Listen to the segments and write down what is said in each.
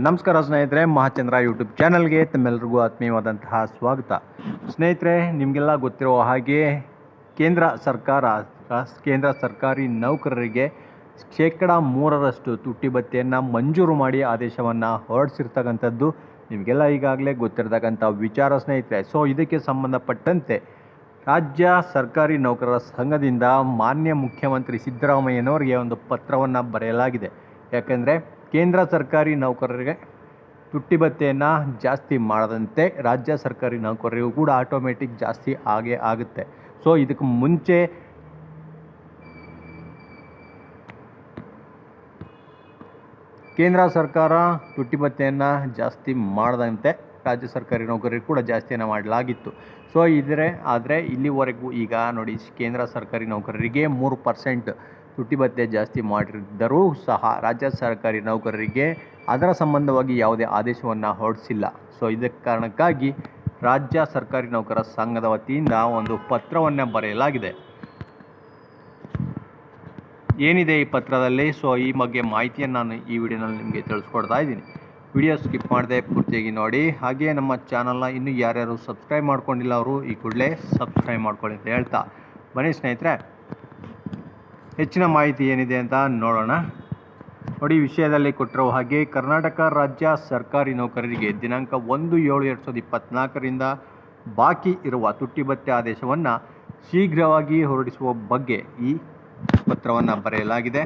ನಮಸ್ಕಾರ ಸ್ನೇಹಿತರೆ, ಮಹಾಚಂದ್ರ ಯೂಟ್ಯೂಬ್ ಚಾನಲ್ಗೆ ತಮ್ಮೆಲ್ಲರಿಗೂ ಆತ್ಮೀಯವಾದಂತಹ ಸ್ವಾಗತ. ಸ್ನೇಹಿತರೆ, ನಿಮಗೆಲ್ಲ ಗೊತ್ತಿರುವ ಹಾಗೆ ಕೇಂದ್ರ ಸರ್ಕಾರ, ಕೇಂದ್ರ ಸರ್ಕಾರಿ ನೌಕರರಿಗೆ ಶೇಕಡ ಮೂರರಷ್ಟು ತುಟ್ಟಿ ಭತ್ಯೆಯನ್ನು ಮಂಜೂರು ಮಾಡಿ ಆದೇಶವನ್ನು ಹೊರಡಿಸಿರ್ತಕ್ಕಂಥದ್ದು ನಿಮಗೆಲ್ಲ ಈಗಾಗಲೇ ಗೊತ್ತಿರತಕ್ಕಂಥ ವಿಚಾರ ಸ್ನೇಹಿತರೆ. ಸೊ ಇದಕ್ಕೆ ಸಂಬಂಧಪಟ್ಟಂತೆ ರಾಜ್ಯ ಸರ್ಕಾರಿ ನೌಕರರ ಸಂಘದಿಂದ ಮಾನ್ಯ ಮುಖ್ಯಮಂತ್ರಿ ಸಿದ್ದರಾಮಯ್ಯನವರಿಗೆ ಒಂದು ಪತ್ರವನ್ನು ಬರೆಯಲಾಗಿದೆ. ಯಾಕೆಂದರೆ ಕೇಂದ್ರ ಸರ್ಕಾರಿ ನೌಕರರಿಗೆ ತುಟ್ಟಿ ಭತ್ಯೆಯನ್ನು ಜಾಸ್ತಿ ಮಾಡದಂತೆ ರಾಜ್ಯ ಸರ್ಕಾರಿ ನೌಕರರಿಗೂ ಕೂಡ ಆಟೋಮೆಟಿಕ್ ಜಾಸ್ತಿ ಆಗೇ ಆಗುತ್ತೆ. ಸೊ ಇದಕ್ಕೆ ಮುಂಚೆ ಕೇಂದ್ರ ಸರ್ಕಾರ ತುಟ್ಟಿ ಭತ್ಯೆಯನ್ನು ಜಾಸ್ತಿ ಮಾಡದಂತೆ ರಾಜ್ಯ ಸರ್ಕಾರಿ ನೌಕರರಿಗೆ ಕೂಡ ಜಾಸ್ತಿಯನ್ನು ಮಾಡಲಾಗಿತ್ತು. ಸೊ ಇದ್ರೆ, ಆದರೆ ಇಲ್ಲಿವರೆಗೂ ಈಗ ನೋಡಿ ಕೇಂದ್ರ ಸರ್ಕಾರಿ ನೌಕರರಿಗೆ ಮೂರು ಪರ್ಸೆಂಟ್ ತುಟ್ಟಿ ಭತ್ಯೆ ಜಾಸ್ತಿ ಮಾಡಿದ್ದರೂ ಸಹ ರಾಜ್ಯ ಸರ್ಕಾರಿ ನೌಕರರಿಗೆ ಅದರ ಸಂಬಂಧವಾಗಿ ಯಾವುದೇ ಆದೇಶವನ್ನು ಹೊರಡಿಸಿಲ್ಲ. ಸೊ ಇದಕ್ಕೆ ಕಾರಣಕ್ಕಾಗಿ ರಾಜ್ಯ ಸರ್ಕಾರಿ ನೌಕರರ ಸಂಘದ ವತಿಯಿಂದ ಒಂದು ಪತ್ರವನ್ನು ಬರೆಯಲಾಗಿದೆ. ಏನಿದೆ ಈ ಪತ್ರದಲ್ಲಿ? ಸೊ ಈ ಬಗ್ಗೆ ಮಾಹಿತಿಯನ್ನು ನಾನು ಈ ವಿಡಿಯೋನಲ್ಲಿ ನಿಮಗೆ ತಿಳಿಸ್ಕೊಡ್ತಾ ಇದ್ದೀನಿ. ವಿಡಿಯೋ ಸ್ಕಿಪ್ ಮಾಡದೆ ಪೂರ್ತಿಯಾಗಿ ನೋಡಿ. ಹಾಗೆಯೇ ನಮ್ಮ ಚಾನಲ್ನ ಇನ್ನೂ ಯಾರ್ಯಾರು ಸಬ್ಸ್ಕ್ರೈಬ್ ಮಾಡ್ಕೊಂಡಿಲ್ಲ ಅವರು ಈ ಕೂಡಲೇ ಸಬ್ಸ್ಕ್ರೈಬ್ ಮಾಡ್ಕೊಳ್ಳಿ ಅಂತ ಹೇಳ್ತಾ. ಬನ್ನಿ ಸ್ನೇಹಿತರೆ, ಹೆಚ್ಚಿನ ಮಾಹಿತಿ ಏನಿದೆ ಅಂತ ನೋಡೋಣ. ನೋಡಿ ವಿಷಯದಲ್ಲಿ ಕೊಟ್ಟಿರೋ ಹಾಗೆ, ಕರ್ನಾಟಕ ರಾಜ್ಯ ಸರ್ಕಾರಿ ನೌಕರರಿಗೆ ದಿನಾಂಕ ಒಂದು ಏಳು ಎರಡು ಸಾವಿರದ ಇಪ್ಪತ್ತ್ನಾಲ್ಕರಿಂದ ಬಾಕಿ ಇರುವ ತುಟ್ಟಿ ಭತ್ಯೆ ಆದೇಶವನ್ನು ಶೀಘ್ರವಾಗಿ ಹೊರಡಿಸುವ ಬಗ್ಗೆ ಈ ಪತ್ರವನ್ನು ಬರೆಯಲಾಗಿದೆ.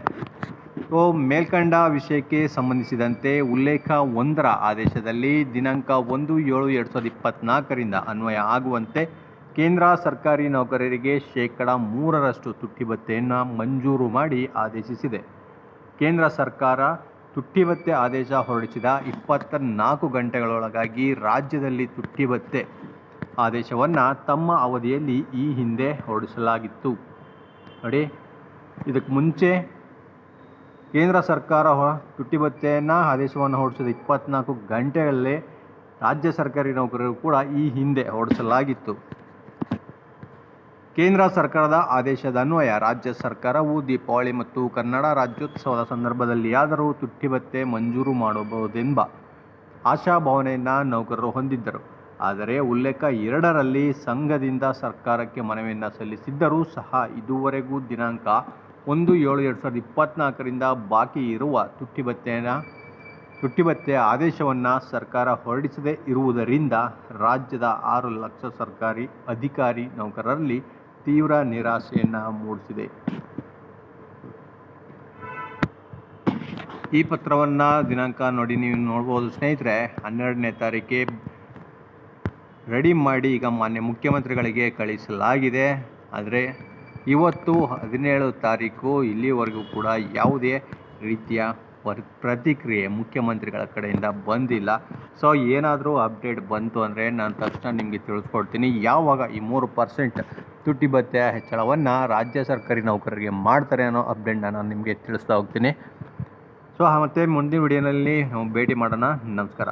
ಸೊ ಮೇಲ್ಕಂಡ ವಿಷಯಕ್ಕೆ ಸಂಬಂಧಿಸಿದಂತೆ ಉಲ್ಲೇಖ ಒಂದರ ಆದೇಶದಲ್ಲಿ ದಿನಾಂಕ ಒಂದು ಏಳು ಎರಡು ಸಾವಿರದ ಇಪ್ಪತ್ತ್ನಾಲ್ಕರಿಂದ ಅನ್ವಯ ಆಗುವಂತೆ ಕೇಂದ್ರ ಸರ್ಕಾರಿ ನೌಕರರಿಗೆ ಶೇಕಡ ಮೂರರಷ್ಟು ತುಟ್ಟಿ ಭತ್ತೆಯನ್ನು ಮಂಜೂರು ಮಾಡಿ ಆದೇಶಿಸಿದೆ. ಕೇಂದ್ರ ಸರ್ಕಾರ ತುಟ್ಟಿ ಭತ್ಯೆ ಆದೇಶ ಹೊರಡಿಸಿದ ಇಪ್ಪತ್ತ ನಾಲ್ಕು ಗಂಟೆಗಳೊಳಗಾಗಿ ರಾಜ್ಯದಲ್ಲಿ ತುಟ್ಟಿ ಭತ್ತೆ ಆದೇಶವನ್ನು ತಮ್ಮ ಅವಧಿಯಲ್ಲಿ ಈ ಹಿಂದೆ ಹೊರಡಿಸಲಾಗಿತ್ತು. ನೋಡಿ ಇದಕ್ಕೆ ಮುಂಚೆ ಕೇಂದ್ರ ಸರ್ಕಾರ ಹೊ- ತುಟ್ಟಿ ಭತ್ಯೆಯನ್ನು ಆದೇಶವನ್ನು ಹೊರಡಿಸಿದ ಇಪ್ಪತ್ನಾಲ್ಕು ಗಂಟೆಗಳಲ್ಲೇ ರಾಜ್ಯ ಸರ್ಕಾರಿ ನೌಕರರು ಕೂಡ ಈ ಹಿಂದೆ ಹೊರಡಿಸಲಾಗಿತ್ತು. ಕೇಂದ್ರ ಸರ್ಕಾರದ ಆದೇಶದ ಅನ್ವಯ, ರಾಜ್ಯ ಸರ್ಕಾರವು ದೀಪಾವಳಿ ಮತ್ತು ಕನ್ನಡ ರಾಜ್ಯೋತ್ಸವದ ಸಂದರ್ಭದಲ್ಲಿಯಾದರೂ ತುಟ್ಟಿ ಭತ್ಯೆ ಮಂಜೂರು ಮಾಡಬಹುದೆಂಬ ಆಶಾಭಾವನೆಯನ್ನು ನೌಕರರು ಹೊಂದಿದ್ದರು. ಆದರೆ ಉಲ್ಲೇಖ ಎರಡರಲ್ಲಿ ಸಂಘದಿಂದ ಸರ್ಕಾರಕ್ಕೆ ಮನವಿಯನ್ನು ಸಲ್ಲಿಸಿದ್ದರೂ ಸಹ ಇದುವರೆಗೂ ದಿನಾಂಕ ಒಂದು ಏಳು ಎರಡು ಸಾವಿರದ ಇಪ್ಪತ್ತ್ನಾಲ್ಕರಿಂದ ಬಾಕಿ ಇರುವ ತುಟ್ಟಿ ಭತ್ತೆಯನ್ನು ತುಟ್ಟಿ ಭತ್ಯೆಯ ಆದೇಶವನ್ನು ಸರ್ಕಾರ ಹೊರಡಿಸದೇ ಇರುವುದರಿಂದ ರಾಜ್ಯದ ಆರು ಲಕ್ಷ ಸರ್ಕಾರಿ ಅಧಿಕಾರಿ ನೌಕರರಲ್ಲಿ ತೀವ್ರ ನಿರಾಸೆಯನ್ನು ಮೂಡಿಸಿದೆ. ಈ ಪತ್ರವನ್ನು ದಿನಾಂಕ ನೋಡಿ ನೀವು ನೋಡ್ಬೋದು ಸ್ನೇಹಿತರೆ, ಹನ್ನೆರಡನೇ ತಾರೀಕೆ ರೆಡಿ ಮಾಡಿ ಈಗ ಮಾನ್ಯ ಮುಖ್ಯಮಂತ್ರಿಗಳಿಗೆ ಕಳಿಸಲಾಗಿದೆ. ಆದರೆ ಇವತ್ತು ಹದಿನೇಳು ತಾರೀಕು, ಇಲ್ಲಿವರೆಗೂ ಕೂಡ ಯಾವುದೇ ರೀತಿಯ ಪರ್ ಪ್ರತಿಕ್ರಿಯೆ ಮುಖ್ಯಮಂತ್ರಿಗಳ ಕಡೆಯಿಂದ ಬಂದಿಲ್ಲ. ಸೊ, ಏನಾದರೂ ಅಪ್ಡೇಟ್ ಬಂತು ಅಂದರೆ ನಾನು ತಕ್ಷಣ ನಿಮಗೆ ತಿಳಿಸ್ಕೊಡ್ತೀನಿ ಯಾವಾಗ ಈ ಮೂರು ಪರ್ಸೆಂಟ್ ತುಟ್ಟಿ ಭತ್ಯೆ ಹೆಚ್ಚಳವನ್ನು ರಾಜ್ಯ ಸರ್ಕಾರಿ ನೌಕರರಿಗೆ ಮಾಡ್ತಾರೆ ಅನ್ನೋ ಅಪ್ಡೇಟ್ ನಾನು ನಿಮಗೆ ತಿಳಿಸ್ತಾ ಹೋಗ್ತೀನಿ. ಸೊ, ಮತ್ತೆ ಮುಂದಿನ ವಿಡಿಯೋನಲ್ಲಿ ಭೇಟಿ ಮಾಡೋಣ. ನಮಸ್ಕಾರ.